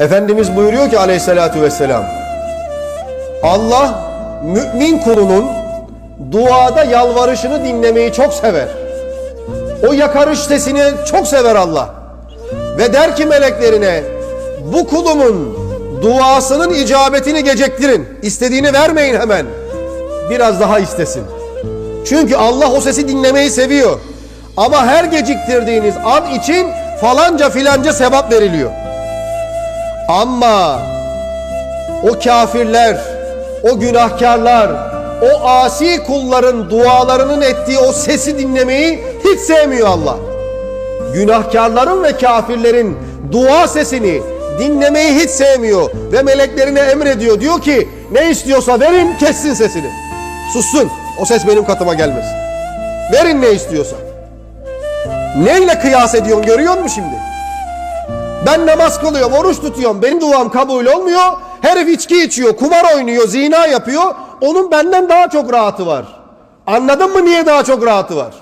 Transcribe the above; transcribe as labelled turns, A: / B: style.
A: Efendimiz buyuruyor ki aleyhissalatü vesselam Allah mümin kulunun duada yalvarışını dinlemeyi çok sever. O yakarış sesini çok sever Allah. Ve der ki meleklerine bu kulumun duasının icabetini geciktirin. İstediğini vermeyin hemen. Biraz daha istesin. Çünkü Allah o sesi dinlemeyi seviyor. Ama her geciktirdiğiniz an için falanca filanca sevap veriliyor. Ama o kafirler, o günahkarlar, o asi kulların dualarının ettiği o sesi dinlemeyi hiç sevmiyor Allah. Günahkarların ve kafirlerin dua sesini dinlemeyi hiç sevmiyor ve meleklerine emrediyor. Diyor ki ne istiyorsa verin kessin sesini. Sussun. O ses benim katıma gelmesin. Verin ne istiyorsa. Neyle kıyas ediyorsun görüyor musun şimdi? Ben namaz kılıyorum, oruç tutuyorum. Benim duam kabul olmuyor. Herif içki içiyor, kumar oynuyor, zina yapıyor. Onun benden daha çok rahatı var. Anladın mı niye daha çok rahatı var?